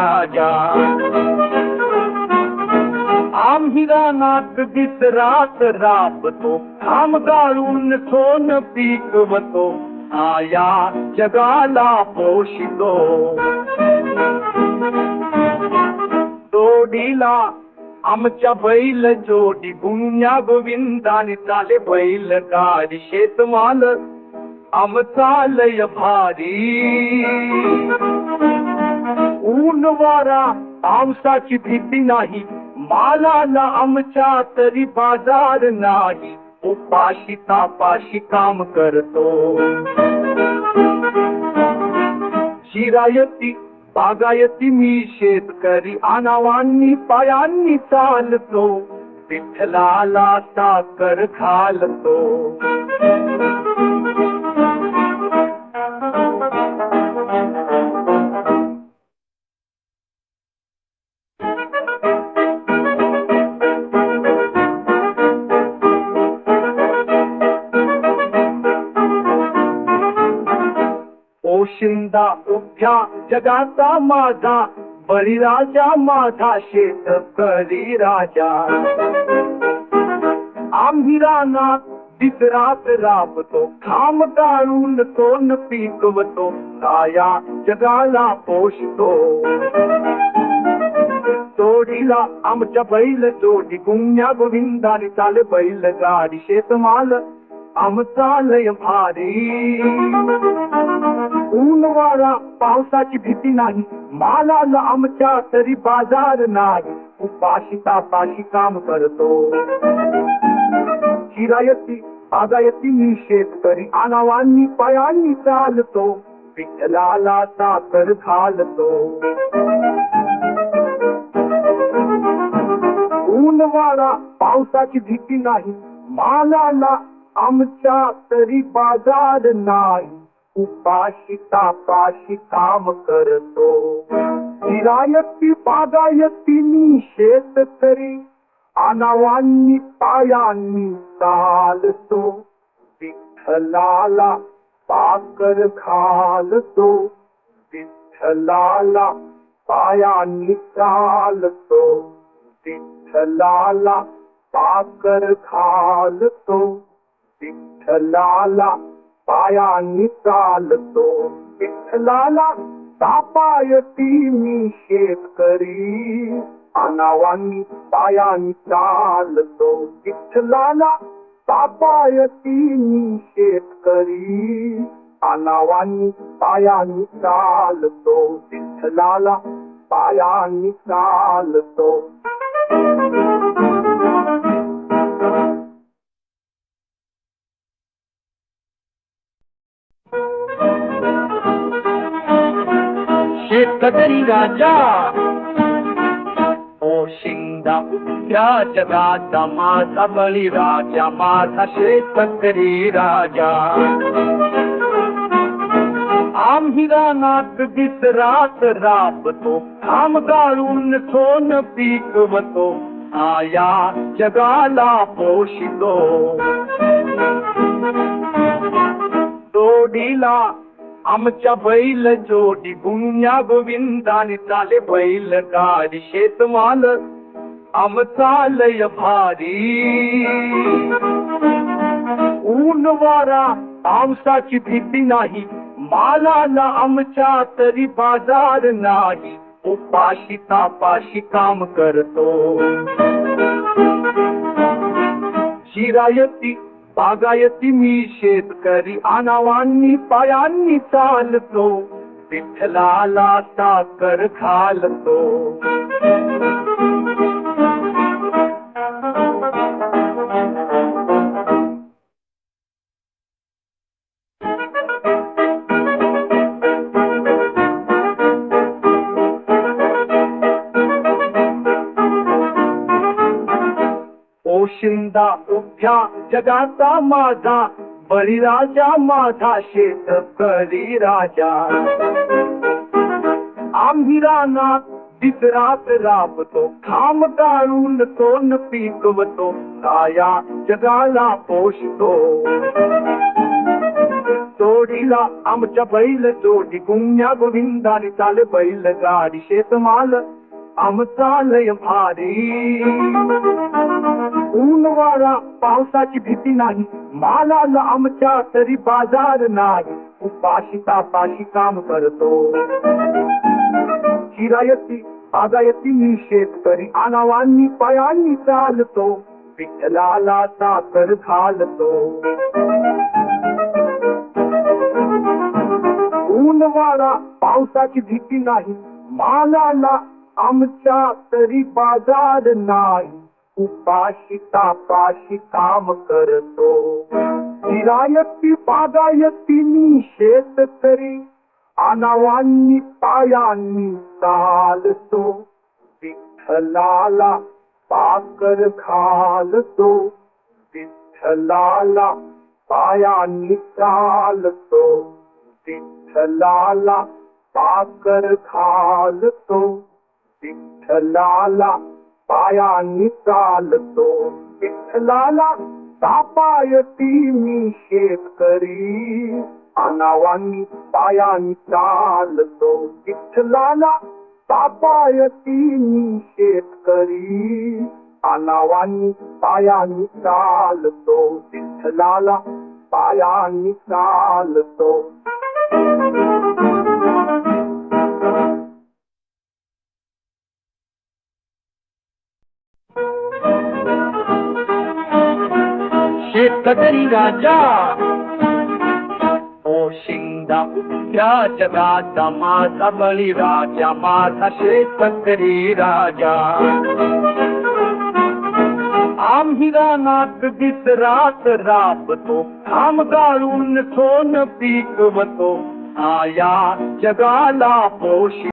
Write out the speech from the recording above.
राजा। आम्ही रानात दिस रात राबतो आम गाळून सोन पिकवतो आया जगाला पोषितो. जोडीला आमच्या बैल जोडी गुन्या गोविंदाने चाले बैल गाडी शेतमाल आमचा लय भारी. वारा पावसाची भीती नाही. मालाला आमच्या तरी बाजार नाही. उपाशी तापाशी काम करतो. शिरायती बागायती मी शेतकरी अनावांनी पायांनी चालतो. विठ्ठलाला साकर घालतो. ओशिंदा उभ्या जगाचा माझा बळीराजा माझा शेत करी राजा. आम्ही रानात दिसरात राबतो खांब काढून सोन पिकवतो काया जगाला पोषतो. जोडीला आमच्या बैल जोडी गुंग्या गोविंदाने चाल बैल गाडी शेतमाल आमचा लय भारी. ऊन वारा पावसाची भीती नाही. मालाला आमच्या तरी बाजार नाही. उपाशिता पाशी काम करतो. चिरायती बागायती मी शेतकरी. आनावांनी पायांनी चालतो. विठ्ठलाला साखर घालतो. ऊन वारा पावसाची भीती नाही. मालाला आमच्या तरी बाजार नाही. उपाशिता पाशी काम करतो. निरायती बागायती मी शेतकरी अनावांनी पायांनी चालतो. विठ्ठलाला पाकर घालतो. विठ्ठलाला पायांनी चालतो. विठ्ठलाला पाकर घालतो. विठ्ठलाला पायांनी चालतो विठ्ठलाला तापायती मी शेतकरी. अनावानी पायांनी चालतो विठ्ठलाला तापायती मी शेतकरी. अनावानी पायांनी चालतो विठ्ठलाला पायांनी चालतो कदरी राजा ओ शिंदा राज राजा माता बलि राजा माता श्री कदरी राजा। आम हीरा नाथ गीत रात राब तो आम गारून सोन पीक वतो आया जगाला पोषितो। डोडीला आमच्या बैल जोडी गुन्या गोविंदाने चाले बैल गाडी शेतमाल आमचा लय भारी. ऊन वारा पावसाची भीती नाही. मालाला आमच्या तरी बाजार नाही. उपाशी तापाशी काम करतो. शिरायती बागायती मी शेतकरी अनावांनी पायांनी चालतो. विठ्ठलाला साखर घालतो. माझा उभ्या जगाचा माझा बळीराजा माझा शेतकरी राजा. आम्ही रानात दिसरात राबतो खांब काढून सोन पिकवतो काया जगाला पोषतो. जोडीला आमच्या बैल जोडी गुन्या गोविंदाने चाल बैल गाडी शेतमाल आमचा लय भारी. ऊन वारा पावसाची भीती नाही. मालाला आमच्या तरी बाजार नाही. उपाशी तापाशी काम करतो. चिरायती बागायती मी शेतकरी. आनावांनी पायांनी चालतो. विठ्ठलाला साखर घालतो. ऊन वारा पावसाची भीती नाही. मालाला आमच्या तरी बाजार नाही. उपाशिता पाशी काम करतो। चिरायती बागायती मी शेतकरी अनावांनी पायांनी चालतो। विठ्ठलाला पाकर घालतो। विठ्ठलाला पायांनी चालतो। विठ्ठलाला पाकर घालतो। विठ्ठलाला पायांनी चालतो विठ्ठलाला तापायती मी शेतकरी. अनावानी पायांनी चालतो विठ्ठलाला तापायती मी शेतकरी. अनावानी पायांनी चालतो विठ्ठलाला पायांनी चालतो शेतकरी राजा. ओ शिंदा जगाचा माझा बळी राजा माझा शेतकरी राजा. आम्ही रानात दिस रात राबतो आम गाळून सोन पिकवतो. आया जगाला पोषी